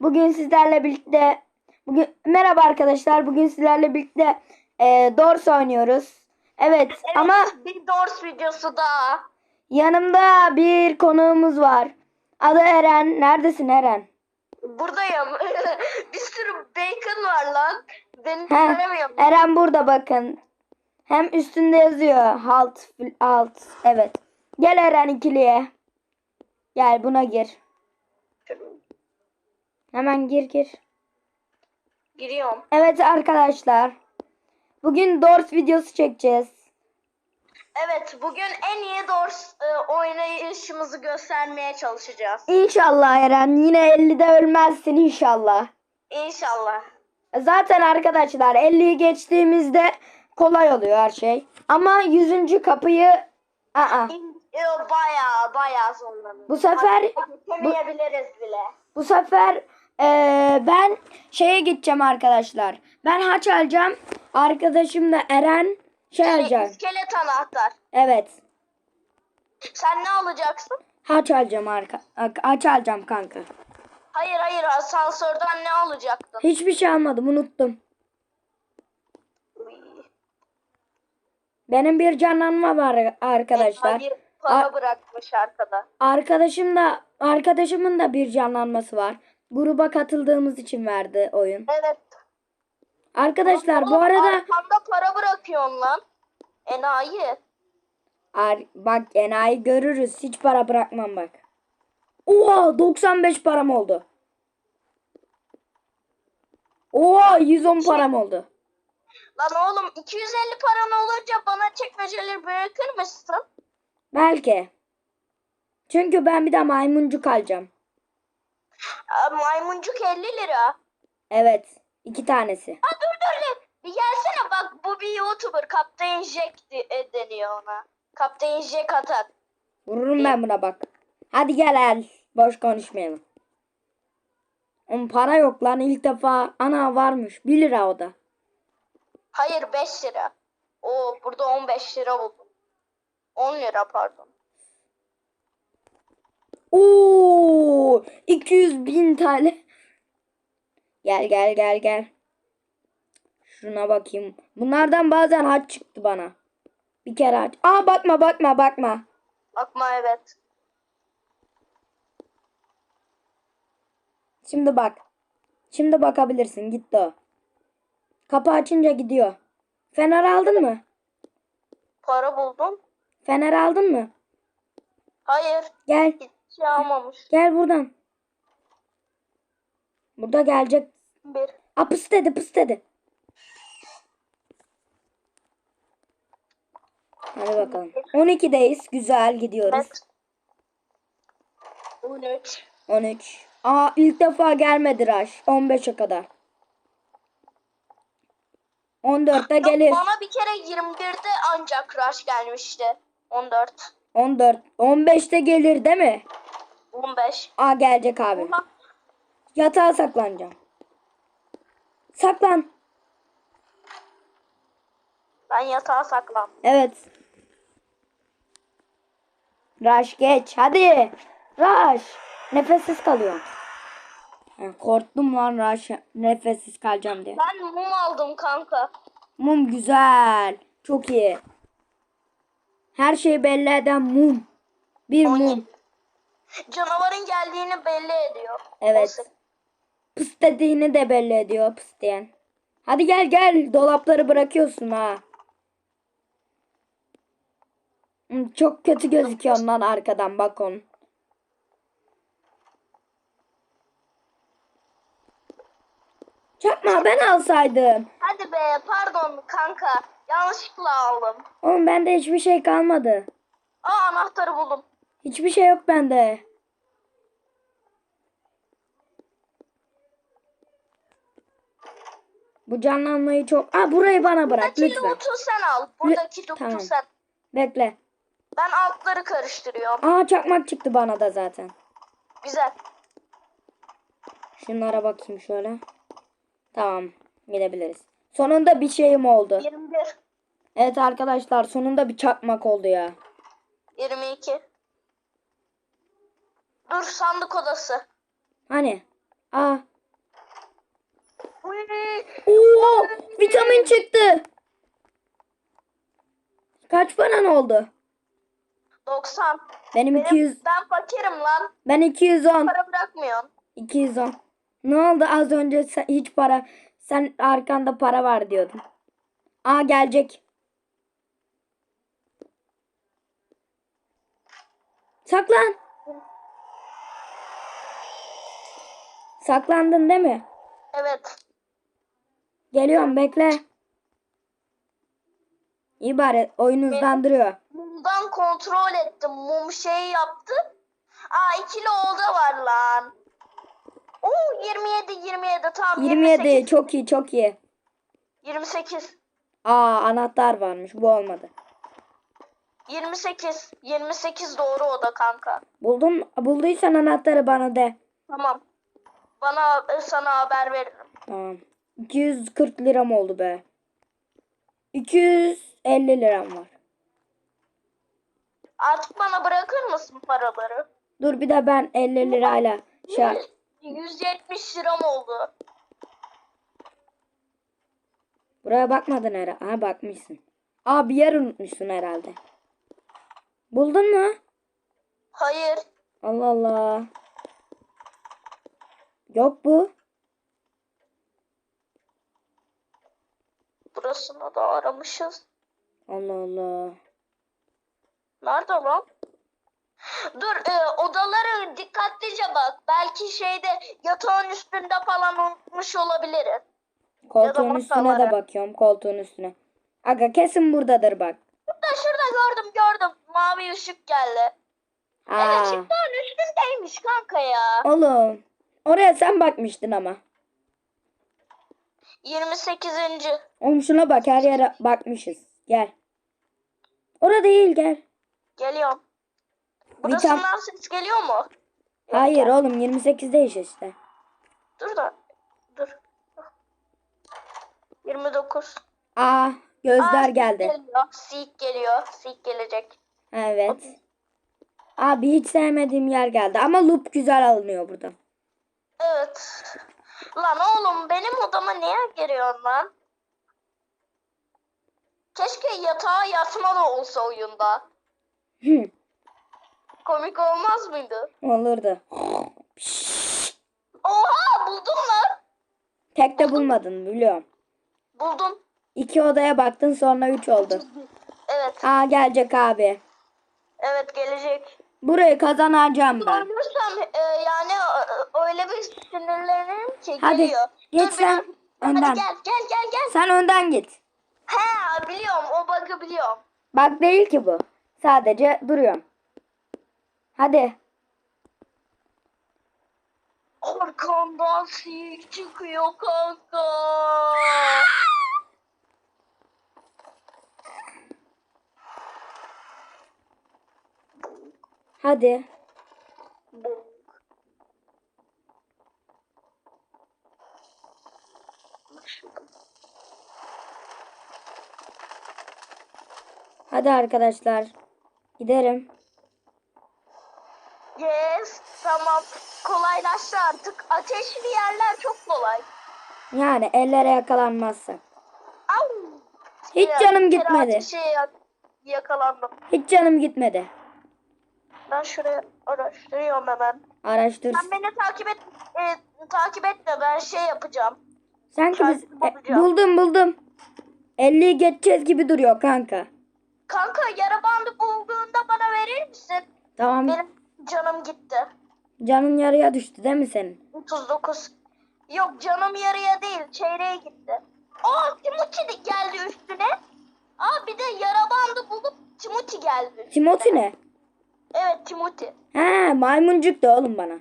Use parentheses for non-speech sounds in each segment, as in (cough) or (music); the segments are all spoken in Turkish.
Bugün sizlerle birlikte bugün merhaba arkadaşlar. Bugün sizlerle birlikte e, Doors oynuyoruz. Evet, Evet, ama bir Doors videosu daha. yanımda bir konuğumuz var. Adı Eren. Neredesin Eren? Buradayım. (laughs) bir sürü bacon var lan. Beni göremiyorum. Eren burada bakın. Hem üstünde yazıyor halt alt. Evet. Gel Eren ikiliye. Gel buna gir. Hemen gir gir. Giriyorum. Evet arkadaşlar. Bugün Doors videosu çekeceğiz. Evet bugün en iyi Doors e, oynayışımızı göstermeye çalışacağız. İnşallah Eren yine 50'de ölmezsin inşallah. İnşallah. Zaten arkadaşlar 50'yi geçtiğimizde kolay oluyor her şey. Ama 100. kapıyı aa, İn- e, Baya baya zorlanır. bu sefer Geçemeyebiliriz bile. bu sefer eee, ben şeye gideceğim arkadaşlar. Ben haç alacağım. Arkadaşım da Eren şey Şey, alacak. iskelet anahtar. Evet. Sen ne alacaksın? Haç alacağım arka haç alacağım kanka. Hayır hayır asansörden ne alacaktın? Hiçbir şey almadım unuttum. Benim bir canlanma var arkadaşlar. Bir para A- bırakmış arkada. Arkadaşım da arkadaşımın da bir canlanması var. Gruba katıldığımız için verdi oyun. Evet. Arkadaşlar bu Oğlum, arada Arkanda para bırakıyorsun lan. Enayi. Ar- bak enayi görürüz. Hiç para bırakmam bak. Oha 95 param oldu. Oha 110 param oldu. Lan oğlum 250 paran olunca bana çekmeceleri bırakır mısın? Belki. Çünkü ben bir de maymuncuk alacağım. Aa, maymuncuk 50 lira. Evet. iki tanesi. Ha dur dur gelsene bak bu bir YouTuber. Kaptan Jack e, deniyor ona. Kaptan Jack Atak. Vururum ben buna bak. Hadi gel el. Boş konuşmayalım. Oğlum para yok lan ilk defa. Ana varmış. 1 lira o da. Hayır 5 lira. Oo burada 15 lira buldum. 10 lira pardon. Oo, 200 bin TL. Gel gel gel gel. Şuna bakayım. Bunlardan bazen haç çıktı bana. Bir kere haç. Aa bakma bakma bakma. Bakma evet. Şimdi bak. Şimdi bakabilirsin. Gitti o. Kapı açınca gidiyor. Fener aldın mı? Para buldum. Fener aldın mı? Hayır. Gel. Şey almamış. Gel buradan. Burada gelecek. Bir. Aa pıs dedi pıs dedi. Hadi bakalım. 12'deyiz. Güzel gidiyoruz. Evet. 13. 13. Aa ilk defa gelmedi Rush. 15'e kadar. 14'te gelir. Bana bir kere 21'de ancak rush gelmişti. 14. 14. 15'te gelir değil mi? 15. Aa gelecek abi. Yatağa saklanacağım. Saklan. Ben yatağa saklan. Evet. Rush geç. Hadi. Rush. Nefessiz kalıyor. Ha, korktum lan Rush. Nefessiz kalacağım diye. Ben mum aldım kanka. Mum güzel. Çok iyi. Her şeyi belli eden mum. Bir mum. 17. Canavarın geldiğini belli ediyor. Evet. Pıs dediğini de belli ediyor pıs diyen. Hadi gel gel. Dolapları bırakıyorsun ha. Hmm, Çok kötü gözüküyor lan arkadan bak onun. Çakma ben alsaydım. Hadi be pardon kanka. Yanlışlıkla aldım. Oğlum bende hiçbir şey kalmadı. Aa anahtarı buldum. Hiçbir şey yok bende. Bu canlanmayı çok... Aa burayı bana bırak Buradaki lütfen. loot'u sen al. Buradaki loot'u Tamam. sen. Bekle. Ben altları karıştırıyorum. Aa çakmak çıktı bana da zaten. Güzel. Şunlara bakayım şöyle. Tamam gidebiliriz. Sonunda bir şeyim oldu. 21. Evet arkadaşlar sonunda bir çakmak oldu ya. 22. Dur sandık odası. Hani Aa. Oo, vitamin çıktı. Kaç paran oldu? 90. Benim Benim, 200 ben fakirim lan. ben 210. Para bırakmıyorsun. 210. Ne oldu az önce sen, hiç para sen arkanda para var diyordun. Aa gelecek. Saklan. Saklandın değil mi? Evet. Geliyorum bekle. İyi bari oyun hızlandırıyor. Mumdan kontrol ettim. Mum şey yaptı. Aa ikili olda var lan. Oo 27 27 tam 27 28. çok iyi çok iyi. 28 Aa anahtar varmış bu olmadı. 28 28 doğru o da kanka. Buldun bulduysan anahtarı bana de. Tamam. Bana sana haber veririm. Tamam. 240 liram oldu be. 250 liram var. Artık bana bırakır mısın paraları? Dur bir de ben 50 lirayla şey 170 liram oldu. Buraya bakmadın herhalde. Ha bakmışsın. Aa bir yer unutmuşsun herhalde. Buldun mu? Hayır. Allah Allah. Yok bu. Burasını da aramışız. Allah Allah. Nerede lan? Dur e, odaları dikkatlice bak. Belki şeyde yatağın üstünde falan unutmuş olabiliriz. Koltuğun üstüne de bakıyorum. Koltuğun üstüne. Aga kesin buradadır bak. Burada şurada gördüm gördüm. Mavi ışık geldi. Evet Aa. yatağın üstündeymiş kanka ya. Oğlum. Oraya sen bakmıştın ama. 28. Oğlum şuna bak her yere bakmışız. Gel. Orada değil gel. Geliyorum. Vitam- Burasından ses geliyor mu? Hayır oğlum 28'deyiz işte. Dur da. Dur. 29. Aa gözler Aa, geldi. Geliyor. Seek geliyor. Seek gelecek. Evet. Abi hiç sevmediğim yer geldi ama loop güzel alınıyor burada. Evet. Lan oğlum benim odama niye giriyorsun lan? Keşke yatağa yatma da olsa oyunda. (laughs) Komik olmaz mıydı? Olurdu. Oha buldum lan. Tek de bulmadın biliyorum. Buldum. İki odaya baktın sonra üç oldu. (laughs) Evet. Aa gelecek abi. Evet gelecek. Burayı kazanacağım ben. Görürsem e, yani e, öyle bir sinirlenirim ki Hadi geliyor. geç Dur sen biraz- önden. Hadi gel gel gel gel. Sen önden git. He biliyorum o bug'ı biliyorum. Bak değil ki bu. Sadece duruyorum. Hadi. Arkamdan sik çıkıyor kanka. (laughs) Hadi. Hadi arkadaşlar. Giderim. Yes tamam kolaylaştı artık. Ateşli yerler çok kolay. Yani ellere yakalanmazsak. Au. Hiç Ya, canım bir kere gitmedi. ateşe yak- yakalandım. Hiç canım gitmedi. Ben şuraya araştırıyorum hemen. Araştır. Sen beni takip et e, takip etme ben şey yapacağım. Sanki biz takip e, buldum buldum. 50'yi geçeceğiz gibi duruyor kanka. Kanka yara bandı bulduğunda bana verir misin? Tamam. Benim canım gitti. Canın yarıya düştü değil mi senin? 39. Yok canım yarıya değil çeyreğe gitti. Aa Timothy geldi üstüne. Aa bir de yara bandı bulup Timothy geldi. Timothy ne? Evet Timothy. Ha maymuncuk da oğlum bana.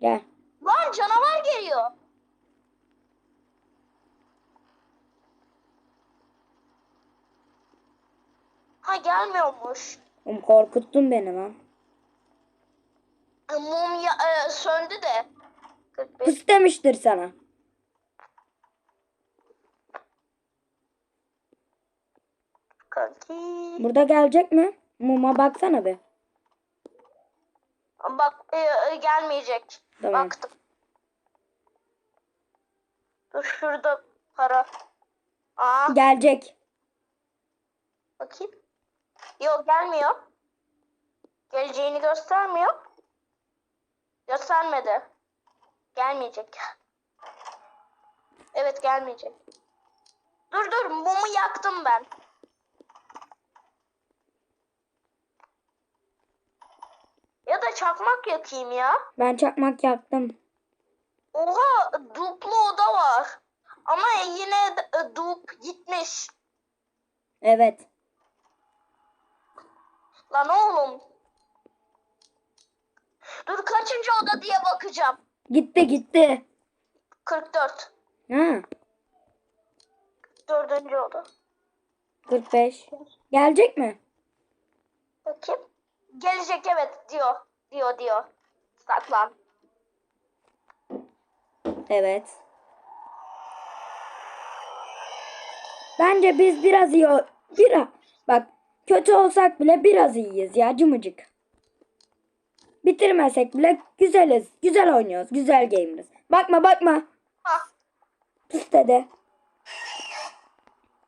Gel. Lan canavar geliyor. Ha gelmiyormuş. Oğlum korkuttun beni lan. E, Mum ya, e, söndü de. 45. Pıs demiştir sana. Kanki. Burada gelecek mi? Muma baksana be. Bak e, e, gelmeyecek. Tamam. Baktım. Dur şurada para. Aa Gelecek. bakayım. Yok gelmiyor. Geleceğini göstermiyor. Göstermedi. Gelmeyecek. Evet gelmeyecek. Dur dur mumu yaktım ben. Ya da çakmak yakayım ya. Ben çakmak yaktım. Oha duplu oda var. Ama yine e, dup gitmiş. Evet. Lan oğlum. Dur kaçıncı oda diye bakacağım. Gitti gitti. 44. Ha, Dördüncü oda. 45. Gelecek mi? Bakayım. Gelecek evet diyor. Diyor diyor. Saklan. Evet. Bence biz biraz iyi biraz bak kötü olsak bile biraz iyiyiz ya cımıcık. Bitirmesek bile güzeliz. Güzel oynuyoruz. Güzel gamerız. Bakma bakma. Ha. Pıs dedi.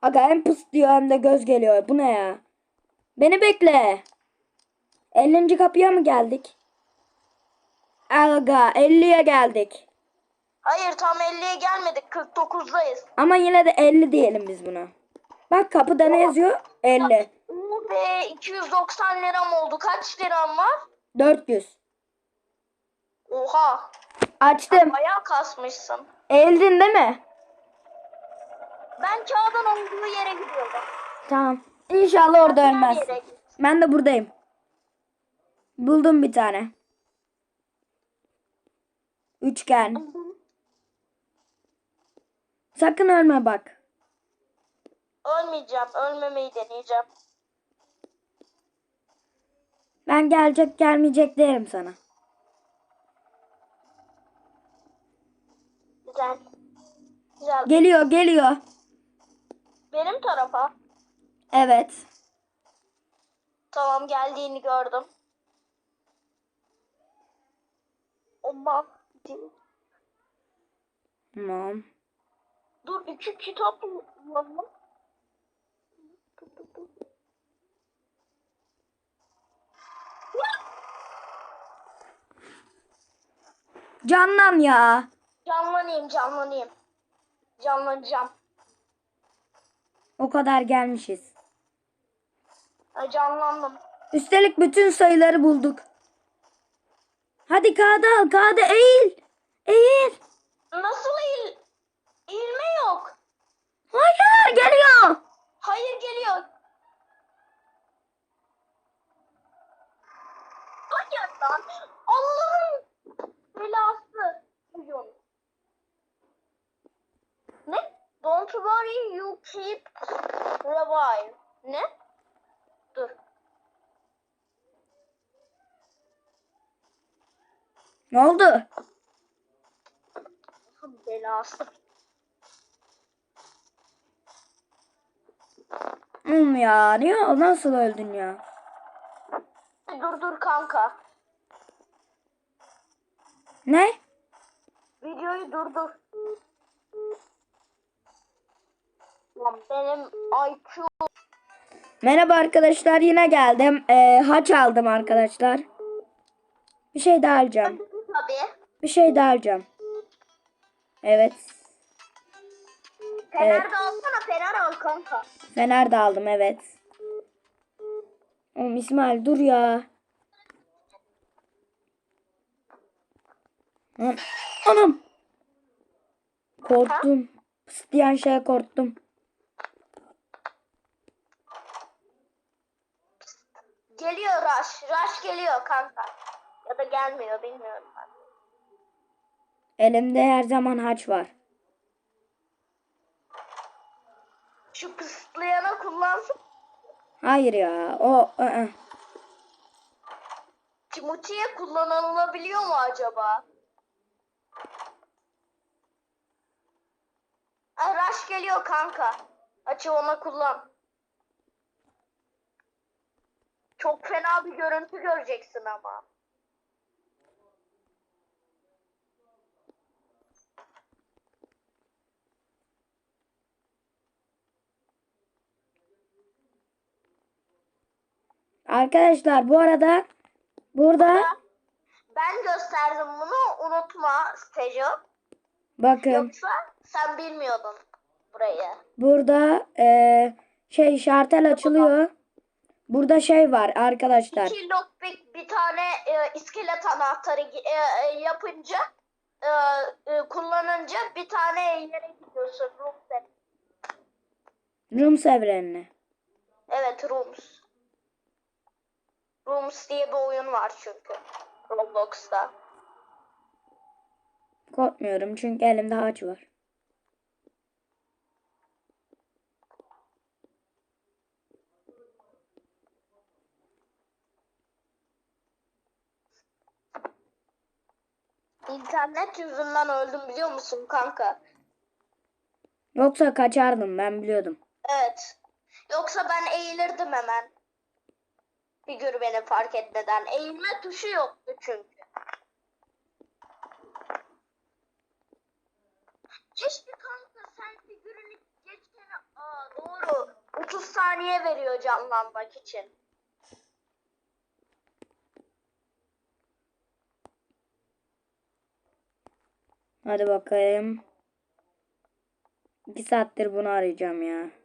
Aga hem pıs diyor hem de göz geliyor. Bu ne ya? Beni bekle. 50. kapıya mı geldik? Aga 50'ye geldik. Hayır tam 50'ye gelmedik. 49'dayız. Ama yine de 50 diyelim biz buna. Bak kapıda ne yazıyor? 50. Oo be 290 liram oldu. Kaç liram var? 400. Oha. Açtım. Bayağı kasmışsın. Eldin değil mi? Ben kağıdın olduğu yere gidiyorum. Tamam. İnşallah orada ölmezsin. Ben de buradayım. Buldum bir tane. Üçgen. Sakın ölme bak. Ölmeyeceğim. Ölmemeyi deneyeceğim. Ben gelecek gelmeyecek derim sana. Güzel. Güzel. Geliyor geliyor. Benim tarafa. Evet. Tamam geldiğini gördüm. 엄마. Tamam. Dur iki kitap mı? Canlan ya. Canlanayım canlanayım. Canlanacağım. O kadar gelmişiz. Canlandım. Üstelik bütün sayıları bulduk. Hadi kağıdı al. Kağıdı eğil. Eğil. Nasıl eğil? Eğilme yok. Hayır geliyor. Hayır geliyor. Hayır lan. Allah'ım belası. Ne? Don't worry you keep revive. Ne? Dur. Ne oldu? Belası. Hmm ya. Niye? Nasıl öldün ya? Dur dur kanka. Ne? Videoyu durdur. Lan benim IQ Merhaba arkadaşlar yine geldim. Ee, haç aldım arkadaşlar. Bir şey daha alacağım. Tabii. Bir şey daha alacağım. Evet. Fener Evet. de alsana fener al kanka. Fener de aldım evet. Oğlum İsmail dur ya. Anam. Korktum. Pıs diyen şeye korktum. Geliyor Rush. Rush geliyor kanka. Ya da gelmiyor bilmiyorum ben. Elimde her zaman haç var. Şu kısıtlayana kullansın. Hayır ya. O ı-ı. Timothy'ye kullanılabiliyor mu acaba? Rush geliyor kanka. Açı ona kullan. Çok fena bir görüntü göreceksin ama. Arkadaşlar bu arada burada Ben gösterdim bunu unutma Stejo. bakın Yoksa sen bilmiyordun burayı. burada eee, şey şartel açılıyor. Burada şey var arkadaşlar. İki lockpick bir tane e, iskelet anahtarı e, e, yapınca e, e, kullanınca bir tane yere gidiyorsun. Room set. Rooms evrenine. Evet Rooms. Rooms diye bir oyun var çünkü. Roblox'ta. Korkmuyorum çünkü elimde haç var. İnternet yüzünden öldüm biliyor musun kanka? Yoksa kaçardım ben biliyordum. Evet. Yoksa ben eğilirdim hemen. Figür beni fark etmeden. Eğilme tuşu yoktu çünkü. Keşke kanka sen figürünü geçene... Aa doğru. 30 saniye veriyor canlanmak için. Hadi bakayım. İki saattir bunu arayacağım ya.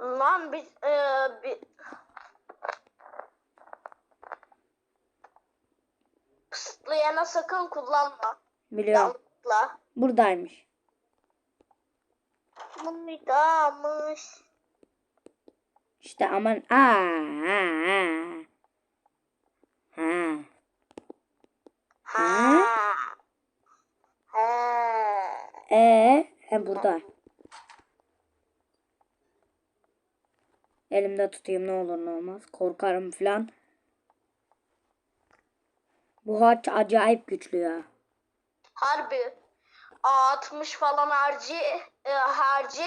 Lan biz... E, bir... Kısıtlayana sakın kullanma. Biliyorum. Yanlışlıkla. Buradaymış. Mıydaymış. İşte aman. Aa, aa, aa. Ha. Ha. Ha. Ee, he burada. Elimde tutayım ne olur ne olmaz. Korkarım falan. Bu haç acayip güçlü ya. Harbi. A60 falan harcı, e, harcı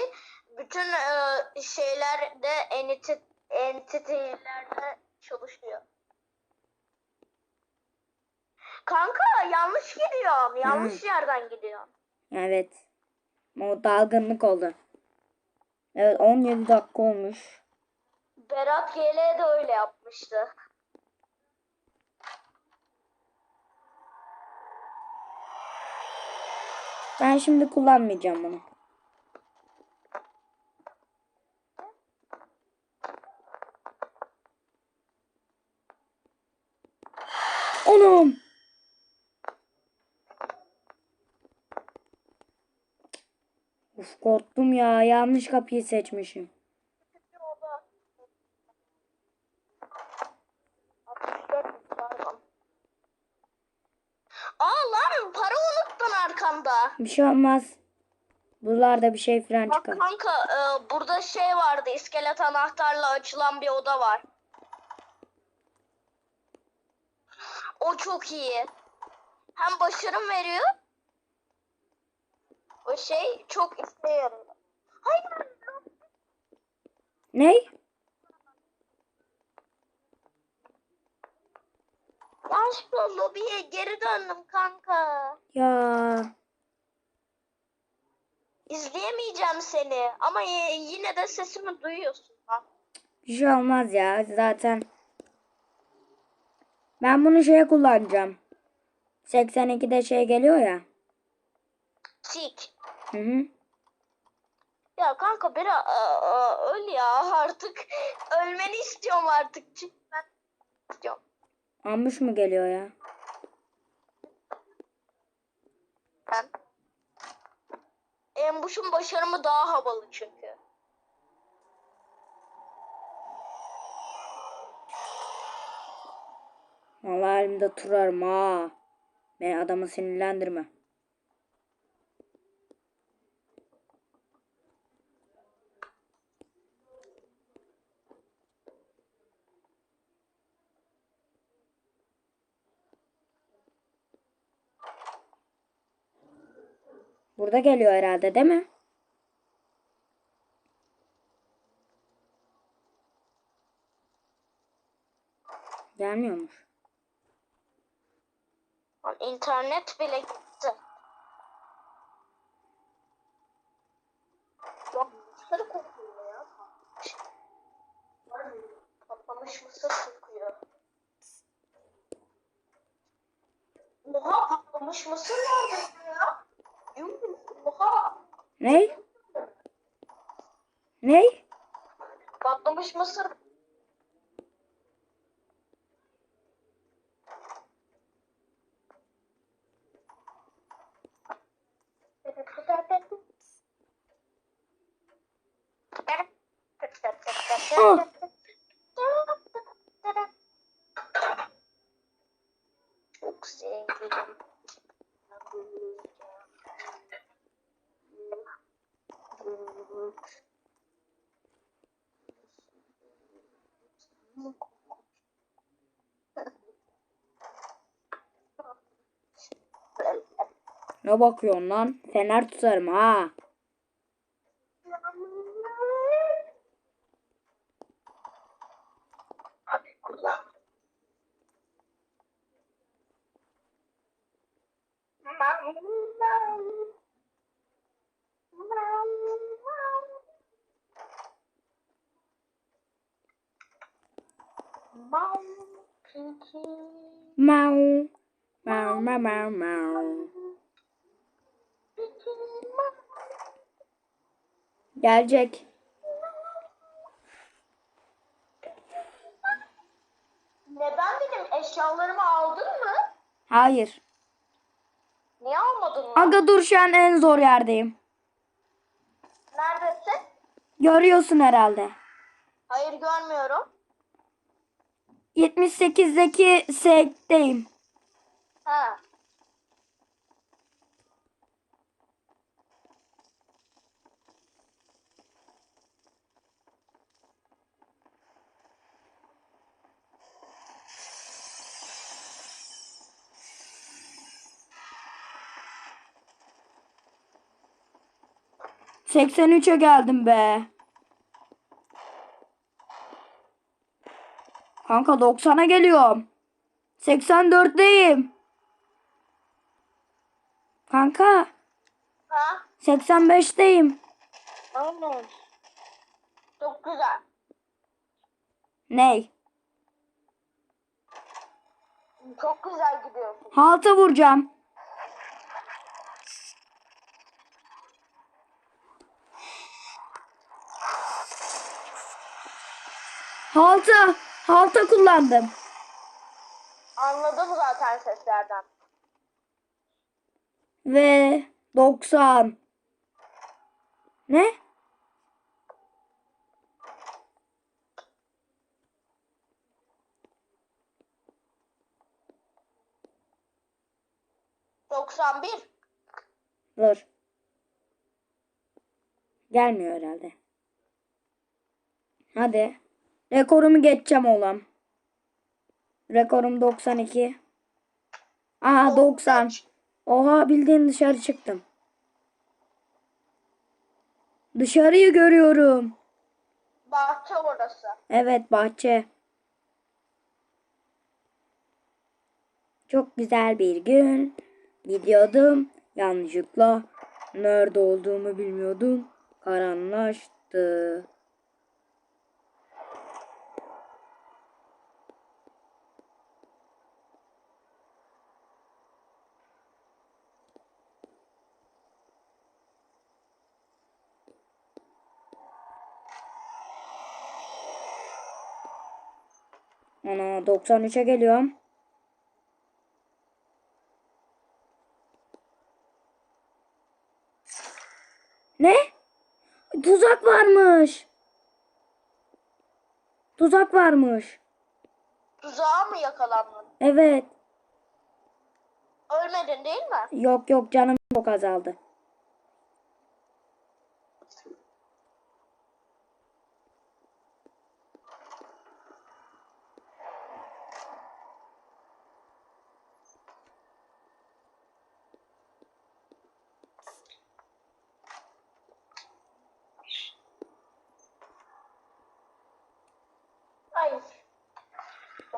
bütün e, şeylerde entity, entity'lerde çalışıyor. Kanka yanlış gidiyorsun. Yanlış yerden gidiyorsun. Evet. O dalgınlık oldu. Evet 17 dakika olmuş. Berat GL de öyle yapmıştı. Ben şimdi kullanmayacağım bunu. Onum. Uf korktum ya. Yanlış kapıyı seçmişim. Aa lan para unuttun arkanda. Bir şey olmaz. Buralarda bir şey falan Bak çıkar. kanka e, burada şey vardı iskelet anahtarla açılan bir oda var. O çok iyi. Hem başarım veriyor. O şey çok işe yarıyor. Hayır. Ne? Yanlışlıkla lobiye geri döndüm kanka. Ya. İzleyemeyeceğim seni ama yine de sesimi duyuyorsun. Ha. Bir şey olmaz ya. Zaten ben bunu şeye kullanacağım. 82'de şey geliyor ya. Tik. Hı hı. Ya kanka beni öl ya artık. (laughs) Ölmeni istiyorum artık. Çünkü ben istiyorum. Ambush mu geliyor ya? Ben. Embuş'un başarımı daha havalı çünkü. Vallahi elimde turarım ha. Ben adamı sinirlendirme. Burada geliyor herhalde değil mi? Gelmiyormuş. İnternet bile gitti. Lan dışarı kokuyor ya. patlamış mısır sıkıyor. Oha patlamış mısır nerede ya? Oha Ne? Ne? patlamış mısır. Çok Ne bakıyorsun lan? Fener tutarım ha. Mau. Mau mau mau mau. Gelecek. Neden benim eşyalarımı aldın mı? Hayır. Niye almadın mı? Aga dur şu an en zor yerdeyim. Neredesin? Görüyorsun herhalde. Hayır görmüyorum. 78'deki sekteyim. Ha. Seksen üçe geldim be. Kanka 90'a geliyorum. 84'teyim. Kanka Ha? 85'teyim. Aynen. Çok güzel. Ney? Çok güzel gidiyorsun. Halta vuracağım. Halta, halta kullandım. Anladım zaten seslerden. Ve 90. Ne? Doksan bir. Dur. Gelmiyor herhalde. Hadi. Rekorumu geçeceğim oğlum. Rekorum 92. Aa 90. Oha bildiğin dışarı çıktım. Dışarıyı görüyorum. Bahçe orası. Evet bahçe. Çok güzel bir gün. Gidiyordum. Yanlışlıkla nerede olduğumu bilmiyordum. Karanlaştı. Ana 93'e geliyorum. Ne? Tuzak varmış. Tuzak varmış. Tuzağa mı yakalandın? Evet. Ölmedin değil mi? Yok yok canım çok azaldı.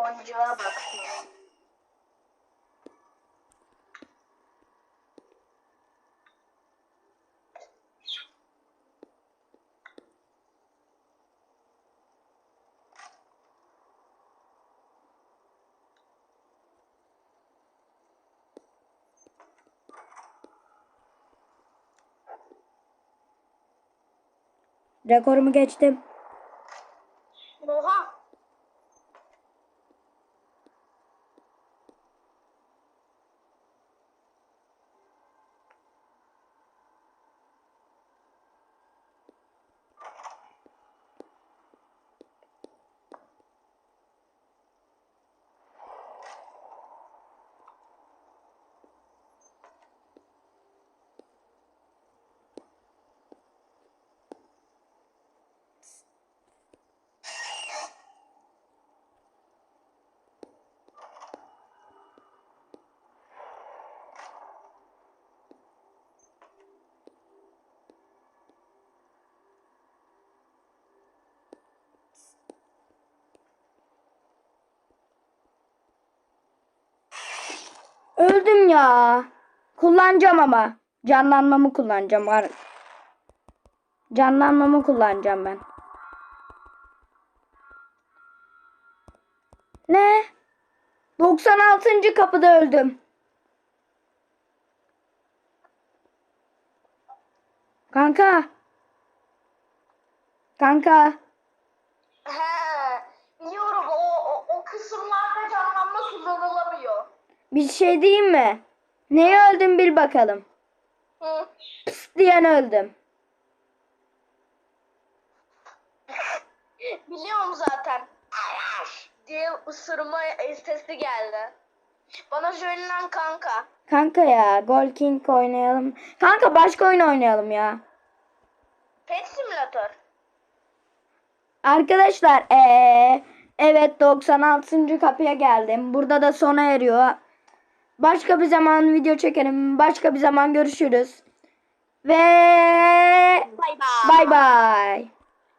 Boncuğa bak. Rekorumu geçtim. Öldüm ya. Kullanacağım ama. Canlanmamı kullanacağım. Var. Canlanmamı kullanacağım ben. Ne? 96. kapıda öldüm. Kanka. Kanka. He. Biliyorum o, o, o kısımlarda canlanma kullanılamıyor. Bir şey diyeyim mi? Neye öldüm bil bakalım. Hı. Pıs diyen öldüm. Biliyorum zaten. diye ısırma sesi geldi. Bana söylenen kanka. Kanka ya Gol King oynayalım. Kanka başka oyun oynayalım ya. Pet simülatör. Arkadaşlar ee, evet 96. kapıya geldim. Burada da sona eriyor. Başka bir zaman video çekelim. Başka bir zaman görüşürüz. Ve Bay bay.